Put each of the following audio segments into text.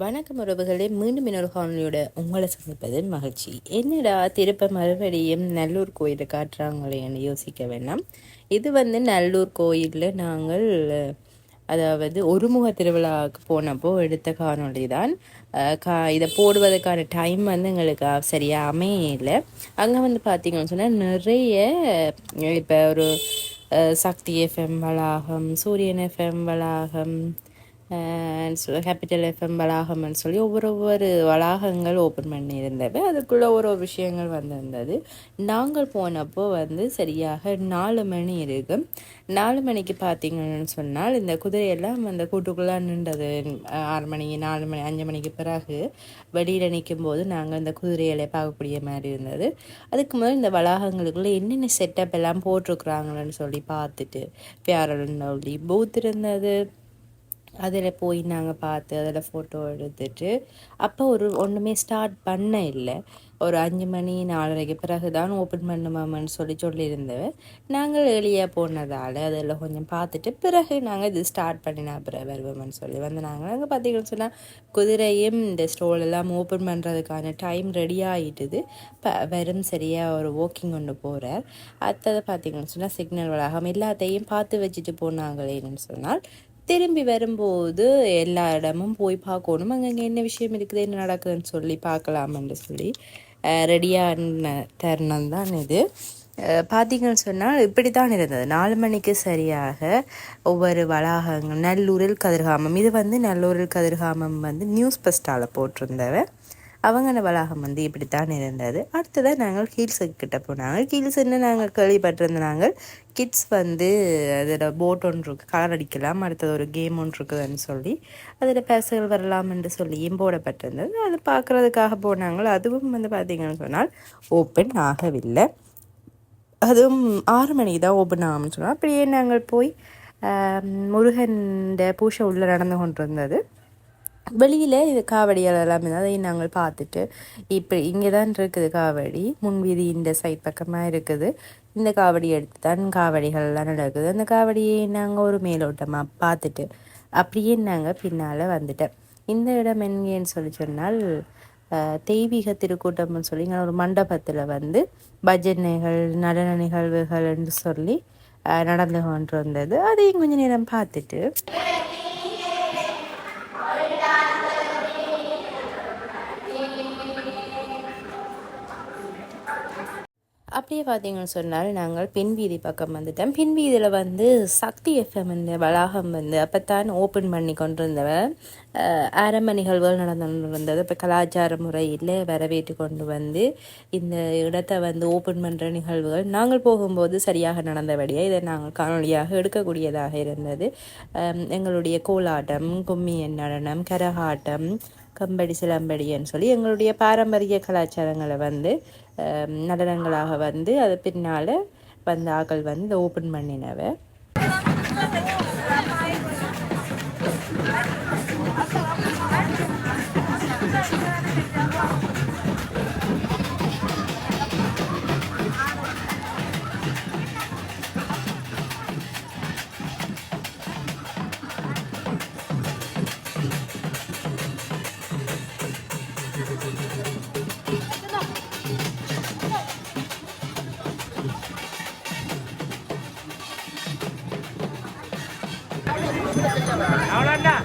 வணக்கம் உறவுகளே மீண்டும் இன்னொரு காணொலியோட உங்களை சந்திப்பது மகிழ்ச்சி. என்னடா திருப்ப மறுபடியும் நல்லூர் கோயில் காட்டுறாங்களேன்னு யோசிக்க வேண்டாம். இது வந்து நல்லூர் கோயிலில் நாங்கள் அதாவது ஒருமுக திருவிழாவுக்கு போனப்போ எடுத்த காணொளி தான். கா இதை போடுவதற்கான டைம் வந்து எங்களுக்கு சரியாக அமையலை. அங்கே வந்து பார்த்தீங்கன்னு சொன்னால் நிறைய இப்போ ஒரு சக்தி எஃப்எம் வளாகம் சூரியன் எஃப்எம் வளாகம் கேபிட்டல் எஃப்எம் வளாகம்னு சொல்லி ஒவ்வொரு ஒவ்வொரு வளாகங்கள் ஓப்பன் பண்ணியிருந்தது. அதுக்குள்ளே ஒரு ஒரு விஷயங்கள் வந்திருந்தது. நாங்கள் போனப்போ வந்து சரியாக நாலு மணி இருக்கு நாலு மணிக்கு பார்த்தீங்கன்னு சொன்னால் இந்த குதிரையெல்லாம் அந்த கூட்டுக்குள்ளே நின்றது. ஆறு மணி நாலு மணி அஞ்சு மணிக்கு பிறகு வெளியில் நிற்கும் போது நாங்கள் இந்த குதிரைகளை பார்க்கக்கூடிய மாதிரி இருந்தது. அதுக்கு முதல் இந்த வளாகங்களுக்குள்ளே என்னென்ன செட்டப் எல்லாம் போட்டிருக்குறாங்கன்னு சொல்லி பார்த்துட்டு பியாரல் பூத் இருந்தது. அதில் போய் நாங்கள் பார்த்து அதில் ஃபோட்டோ எடுத்துட்டு அப்போ ஒரு ஒன்றுமே ஸ்டார்ட் பண்ண இல்லை. ஒரு அஞ்சு மணி நாலரைக்கு பிறகு தான் ஓப்பன் பண்ணுமாமன்னு சொல்லி சொல்லியிருந்தவன் நாங்கள் வெளியே போனதால் அதில் கொஞ்சம் பார்த்துட்டு பிறகு நாங்கள் இது ஸ்டார்ட் பண்ணினா பிறகு வருவோம்னு சொல்லி வந்து நாங்கள் அங்கே பார்த்தீங்கன்னு சொன்னால் குதிரையும் இந்த ஸ்டோல் எல்லாம் ஓப்பன் பண்ணுறதுக்கான டைம் ரெடி ஆகிட்டுது இப்போ வெறும் சரியாக ஒரு வாக்கிங் ஒன்று போகிறார் அடுத்தது பார்த்தீங்கன்னு சொன்னால் சிக்னல் வளாகம் எல்லாத்தையும் பார்த்து வச்சுட்டு போனாங்களேன்னு சொன்னால் திரும்பி வரும்போது எல்லா இடமும் போய் பார்க்கணும். அங்கே என்ன விஷயம் இருக்குது என்ன நடக்குதுன்னு சொல்லி பார்க்கலாம்னு சொல்லி ரெடியான தருணம் தான் இது. பார்த்தீங்கன்னு சொன்னால் இப்படி தான் இருந்தது. நாலு மணிக்கு சரியாக ஒவ்வொரு வளாகங்கள் நல்லூரில் கதிர்காமம் இது வந்து நல்லூரில் கதிர்காமம் வந்து நியூஸ் பெஸ்டாவில் போட்டிருந்தவன். அவங்க வளாகம் வந்து இப்படித்தான் இருந்தது. அடுத்ததாக நாங்கள் ஹீல்ஸுக்கு கிட்ட போனாங்க. ஹீல்ஸ்ன்னு நாங்கள் கேள்விப்பட்டிருந்த நாங்கள் கிட்ஸ் வந்து அதில் போட் ஒன்று இருக்குது கலர் அடிக்கலாம் அடுத்தது ஒரு கேம் ஒன்று இருக்குதுன்னு சொல்லி அதில் பேசுகள் வரலாம் என்று சொல்லியும் போடப்பட்டிருந்தது. அது பார்க்குறதுக்காக போனாங்கள். அதுவும் வந்து பார்த்திங்கன்னு சொன்னால் ஓப்பன் ஆகவில்லை. அதுவும் ஆறு மணிக்கு தான் ஓப்பன் ஆகும்னு சொன்னால் அப்படியே நாங்கள் போய் முருகன் பூஷை உள்ளே நடந்து கொண்டிருந்தது. வெளியில் இது காவடிகள் எல்லாமே தான் அதையும் நாங்கள் பார்த்துட்டு இப்போ இங்கே தான் இருக்குது காவடி. முன்வீதி இந்த சைட் பக்கமாக இருக்குது. இந்த காவடி எடுத்து தான் காவடிகள்லாம் நடக்குது. அந்த காவடியை நாங்கள் ஒரு மேலோட்டமாக பார்த்துட்டு அப்படியே நாங்கள் பின்னால் வந்துட்டேன் இந்த இடம் எங்கேன்னு சொல்லி சொன்னால் தெய்வீக திருக்கூட்டம்னு சொல்லி ஒரு மண்டபத்தில் வந்து பஜனைகள் நடன நிகழ்வுகள்னு சொல்லி நடந்து கொண்டு வந்தது. அதையும் கொஞ்சம் நேரம் பார்த்துட்டு அப்படியே பார்த்தீங்கன்னு சொன்னால் நாங்கள் பின் வீதி பக்கம் வந்துட்டோம். பின் வீதியில் வந்து சக்தி எஃப்எம் இந்த வளாகம் வந்து அப்போத்தான் ஓப்பன் பண்ணி கொண்டிருந்தவன் ஆரம்ப நிகழ்வுகள் நடந்து இப்போ கலாச்சார முறையில் வரவேற்று கொண்டு வந்து இந்த இடத்தை வந்து ஓப்பன் பண்ணுற நிகழ்வுகள் நாங்கள் போகும்போது சரியாக நடந்தபடியாக இதை நாங்கள் காணொலியாக எடுக்கக்கூடியதாக இருந்தது. எங்களுடைய கோலாட்டம் கும்மியன் நடனம் கரகாட்டம் கம்படி சிலம்படின்னு சொல்லி எங்களுடைய பாரம்பரிய கலாச்சாரங்களை வந்து நடனங்களாக வந்து அது பின்னால் வந்த ஆக்கள் வந்து ஓப்பன் பண்ணினவை. Ahora anda.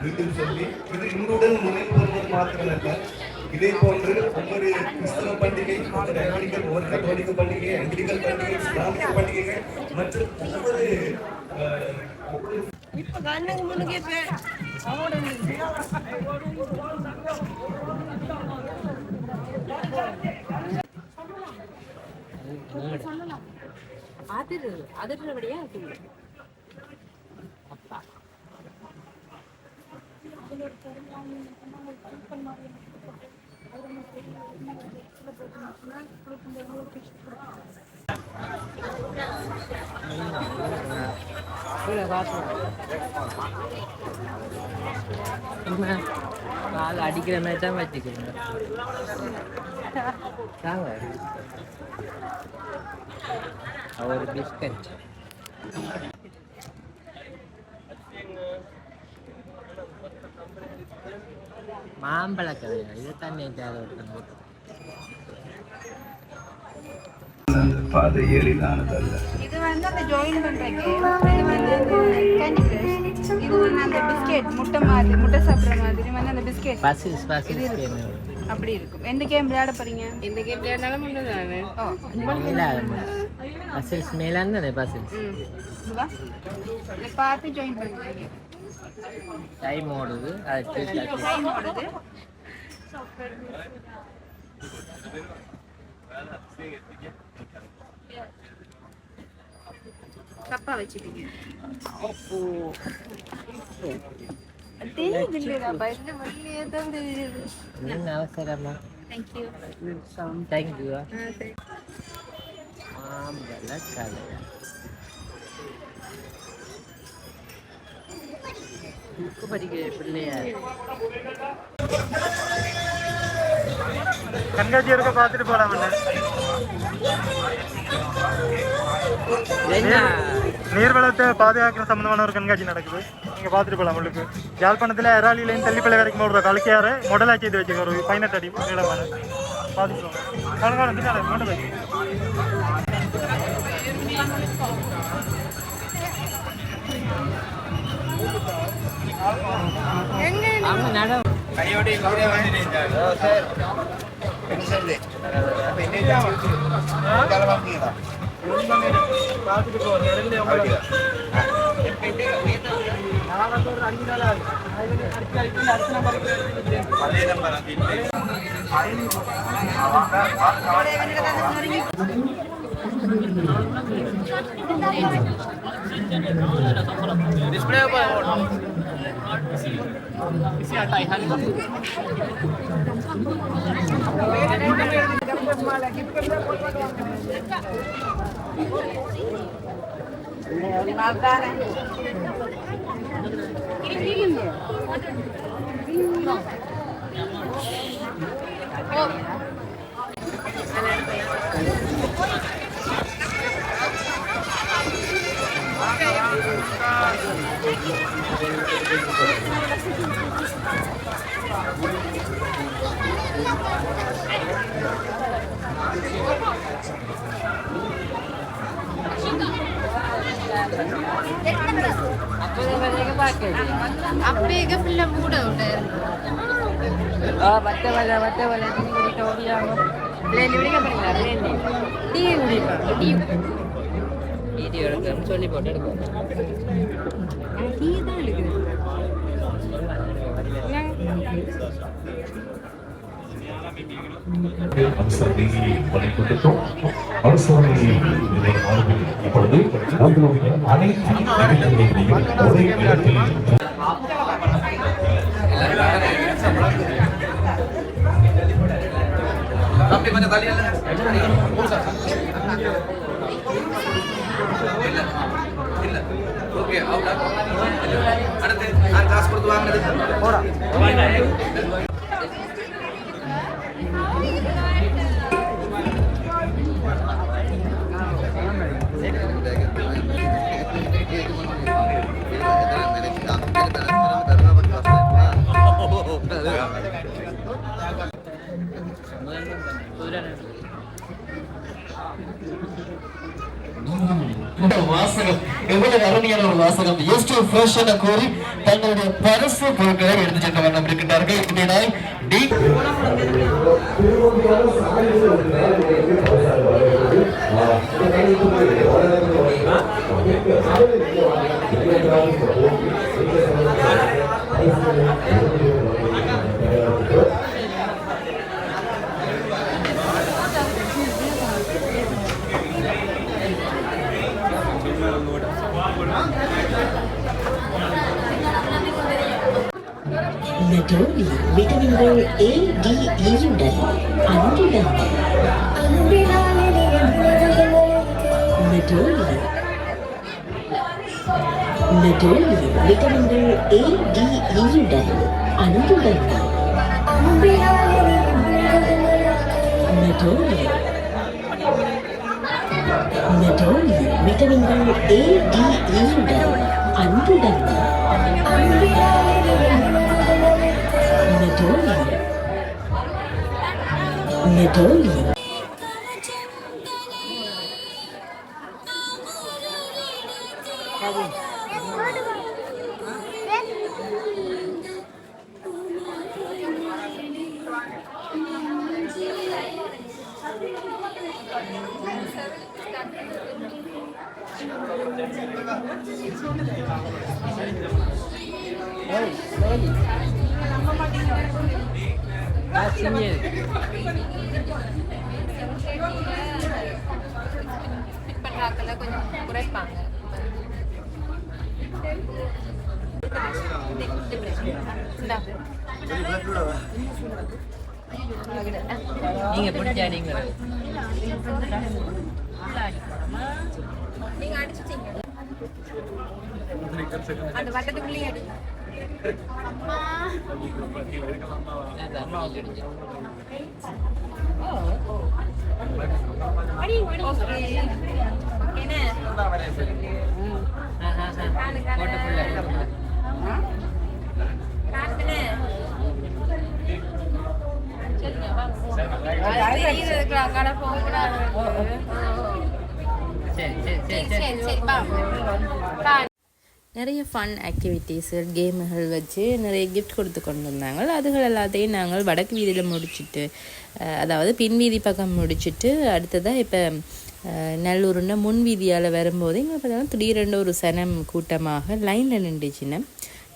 மீண்டும் சொல்லி இது இன்றுடன் நினைவு மாத்திரமல்ல இதே போன்று ஒவ்வொரு கிறிஸ்தவ பண்டிகை ஒவ்வொரு அமெரிக்கன் ஒவ்வொரு கத்தோலிக்க பண்டிகை அங்கிலிக்கல் பண்டிகை இஸ்லாமிய பண்டிகைகள் மற்றும் ஒவ்வொரு அஹ், ஒவ்வொரு அதிர் அதிர்றபடியா இருக்கு அப்பா கால் அடிக்கிற மாதிரி தான் வச்சுக்கிறேன் தாங்க ஒரு பிஸ்கட் மாம்பழ கதையா இது தண்ணி பாதை எளிதானதல்ல. இது வந்து அந்த ஜாயின் பண்ற இது வந்து கேண்டி கிரஷ் இது வந்து அந்த பிஸ்கெட் முட்டை மாதிரி முட்டை சாப்பிட்ற மாதிரி வந்து அந்த பிஸ்கெட். பசில்ஸ் பசில்ஸ் கேம் அப்படி இருக்கும். எந்த கேம் விளையாட போறீங்க? இந்த கேம் விளையாடாலும் ஒன்று தானே? ஓ. பசில்ஸ் மேலான்னு தானே பசில்ஸ் ம். இதுவா இதை பார்த்து ஜாயின் பண்ணுறீங்க டைம் ஓடுது. அது டைம் ஓடுது. தப்பா வச்சுட்டீங்க தெரியுது இல்லையா பயந்து வெளியே தான் தெரியுது என்ன அவசரமா தேங்க்யூ தேங்க்யூ ஆ சரி மாம்பழ கதையா புக்கு படிக்கிற பிள்ளையா கண்காட்சி இருக்க பார்த்துட்டு போலாம் என்ன நீர்வளத்தை பாதுகாக்கிற சம்பந்தமான ஒரு கண்காட்சி நடக்குது. நீங்க பார்த்துட்டு போலாம் உங்களுக்கு யாழ்ப்பாணத்தில் எராலியிலேருந்து தள்ளிப்பள்ளி வரைக்கும் ஒரு கலக்கையாறு மொடலா இது வச்சுக்க ஒரு பதினெட்டு அடி நீளமான. பார்த்துட்டு போங்க. காணும் பார்த்துட்டு நான் ஒரு அஞ்சு நாள் ஆகுது அடுத்த அடுத்த நம்பருக்கு அப்பேக பிள்ளை மூட விட்டு பத்த வலை பத்த வலை. தண்ணி குடிக்க ஓடியாங்க குடிக்க போறீங்களா? டீ டீ வீடியோ சொல்லி போட்டு எடுக்கும் டீ அவசர நீதியை பணிக்கொண்டிருக்கிறோம் அவசர நீதியை இப்பொழுது நம்மளுடைய அனைத்து நிகழ்ச்சிகளையும் ஒரே இடத்தில் தம்பி கொஞ்சம் தள்ளி இல்ல இல்ல ஓகே அவ்வளோ அடுத்து நான் காசு கொடுத்து வாங்கினது போடா இந்த வாசகம் எவ்வளவு அருமையான ஒரு வாசகம். எஸ்டி ஃபேஷனை கோரி தங்களுடைய பரிசு பொருட்களை எடுத்து சென்ற வண்ணம் இருக்கின்றார்கள். இப்படினாய் ಆನಂದದ ಮೆಟೋನಿಯ ಮೆಟೋನಿಯ ವಿಟಮಿನ್ಗಳು ಎ ಡಿ ಇಯಿಂದ ಅಂಬುಡನ್ನು ಮೆಟೋನಿಯ ಮೆಟೋನಿಯ மெடோலி ஃபிட் பண்ணுறாக்கல கொஞ்சம் குறைப்பாங்க நீங்க பிடிச்சா நீங்க நீங்க அடிச்சிட்டீங்க. அந்த வட்டத்துக்குள்ளேயே அடி. சரி சரி பா நிறைய ஃபன் ஆக்டிவிட்டீஸு கேமுகள் வச்சு நிறைய கிஃப்ட் கொடுத்து கொண்டு வந்தாங்க. அதுகள் எல்லாத்தையும் நாங்கள் வடக்கு வீதியில் முடிச்சுட்டு அதாவது பின் வீதி பக்கம் முடிச்சுட்டு அடுத்ததாக இப்போ நல்லூருன்னா முன் வீதியால் வரும்போது எங்களை பார்த்தாலும் திடீரென்று ஒரு சனம் கூட்டமாக லைனில் நின்றுச்சுன்னா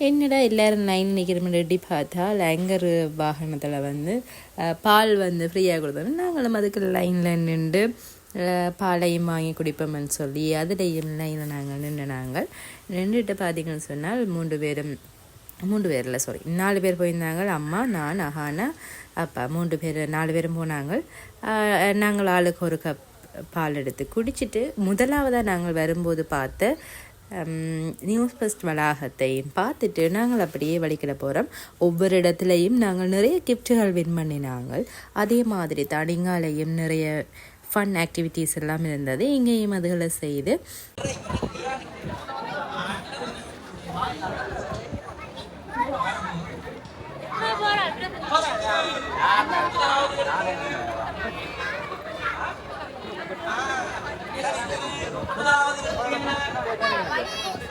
என்னடா எல்லோரும் லைன் நிற்கிறோம் ரெடி பார்த்தா லேங்கர் வாகனத்தில் வந்து பால் வந்து ஃப்ரீயாக கொடுத்தோம் நாங்களும் அதுக்கு லைனில் நின்று பாலையும் வாங்கி குடிப்போம்னு சொல்லி அதுலேயும் லைனில் நாங்கள் நின்று நாங்கள் நின்றுட்டு பார்த்தீங்கன்னு சொன்னால் மூன்று பேரும் மூன்று பேரில் சாரி நாலு பேர் போயிருந்தாங்க. அம்மா நான் அஹானா அப்பா மூன்று பேர் நாலு பேரும் போனாங்க. நாங்கள் ஆளுக்கு ஒரு கப் பால் எடுத்து குடிச்சிட்டு முதலாவதாக நாங்கள் வரும்போது பார்த்த நியூஸ் ஃபஸ்ட் வளாகத்தையும் பார்த்துட்டு நாங்கள் அப்படியே வழிக்கிட போகிறோம் ஒவ்வொரு இடத்துலையும் நாங்கள் நிறைய கிஃப்ட்டுகள் வின் பண்ணினாங்க அதே மாதிரி தடிங்காலையும் நிறைய ஃபன் ஆக்டிவிட்டீஸ் எல்லாம் இருந்தது. இங்கேயும் அதுகளை செய்து.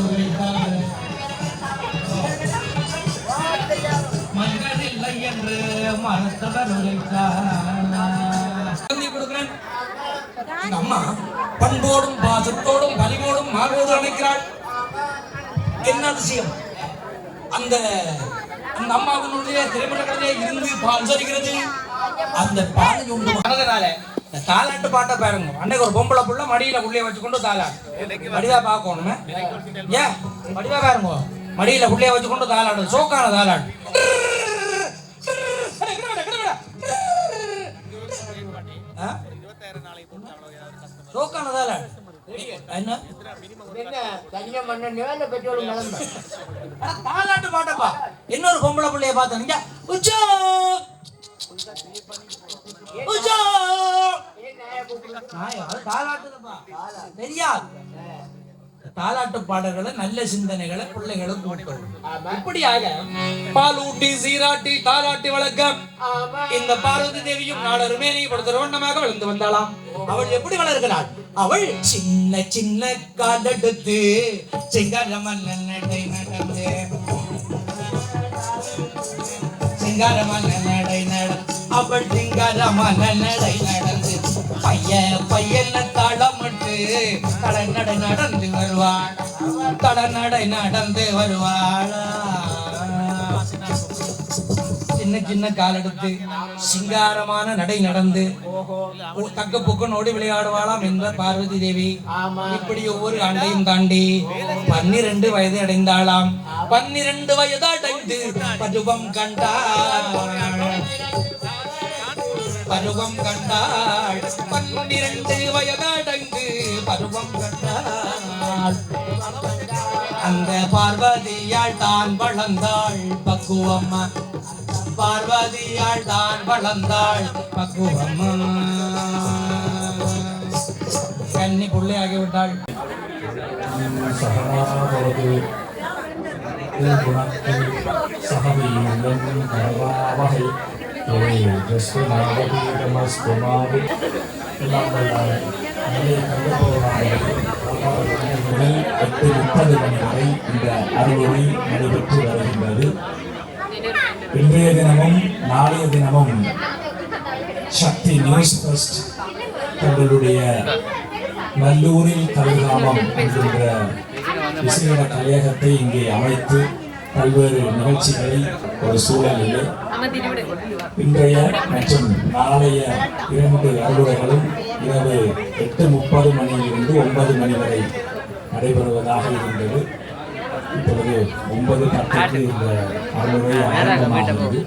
நிக்கிறாரா ஊத்தி நின்றுட்டு பேச போறாரா எங்க அம்மா பண்போடும் பாசத்தோடும் பலிவோடும் மார்போடு அணைக்கிறாள். என்ன அதிசயம்? அந்த அந்த அம்மாவினுடைய திரைப்பட கதையை இருந்து பால் சொல்கிறது அந்த பாலை உண்டு. மனதனால இந்த தாலாட்டு பாட்டை பாருங்க. அன்னைக்கு ஒரு பொம்பளை புள்ள மடியில புள்ளைய வச்சுக்கொண்டு தாலாட்டு மடிவா பார்க்கணுமே. ஏன் மடிவா பாருங்க. மடியில புள்ளைய வச்சுக்கொண்டு தாலாடு. சோக்கான தாலாட்டு ஆ? ரோக்கான தாலாட்டு என்ன? தாலாட்டு பாட்டப்பா இன்னொரு பொம்பளை பிள்ளைய பார்த்தீங்க உச்சோ உச்சோ தாலாட்டு பாடல்களை நல்ல சிந்தனைகளை பிள்ளைகளும் கூட்டும் இப்படியாக பாலூட்டி சீராட்டி தாலாட்டி வளர்க்கம் இந்த பார்வதி தேவியும் நாடருமே நீ படுத்துறவண்ணமாக வளர்ந்து வந்தாளாம். அவள் எப்படி வளர்கிறாள்? அவள் சின்ன சின்ன காலெடுத்து சிங்காரமன் நடை நடந்து. சிங்காரமன் நடை நட அவள் சிங்காரமன் நடை நடந்து பைய பையன தாளமிட்டு தடநடை நடந்து வருவாள். தடநடை நடந்து வருவாள்? சின்ன சின்ன கால் எடுத்து சிங்காரமான நடை நடந்து தக்க புக்கனோடு விளையாடுவாளாம் என்ற பார்வதி தேவி. இப்படி ஒவ்வொரு ஆண்டையும் தாண்டி பன்னிரண்டு வயது அடைந்தாளாம். பன்னிரண்டு வயது அடைந்து பருவம் கண்டாள். பருவம் கண்டாள். பன்னிரண்டு வயதடைந்து பருவம் கண்டாள். அந்த பார்வதியால் தான் வளர்ந்தாள் பக்குவம்மா. பார்வதியால் தான் வளர்ந்தாள் பக்குவம்மா. கன்னி புள்ளையாகிவிட்டாள். சகனாவது குணத்தில் சகவீயம் கரவாவகை ஜஸ்வநாவகீதமஸ்துமாவி எல்லாம் முதல் எட்டு முப்பது மணி வரை இந்த அறுவடை நடைபெற்று வருகின்றது இன்றைய தினமும் நாளைய தினமும் சக்தி நியூஸ் ஃபர்ஸ்ட் தங்களுடைய நல்லூரில் தலைகிராமம் என்கின்ற விசேட கலையகத்தை இங்கே அமைத்து பல்வேறு நிகழ்ச்சிகளை ஒரு சூழலில் இன்றைய மற்றும் நாளைய இரண்டு அறுவடைகளும் இரவு எட்டு முப்பது மணியிலிருந்து ஒன்பது மணி வரை நடைபெறுவதாக இருந்தது. இப்பொழுது ஒன்பது பத்துக்கு இந்த அறுவடை ஆரம்பமாகிறது.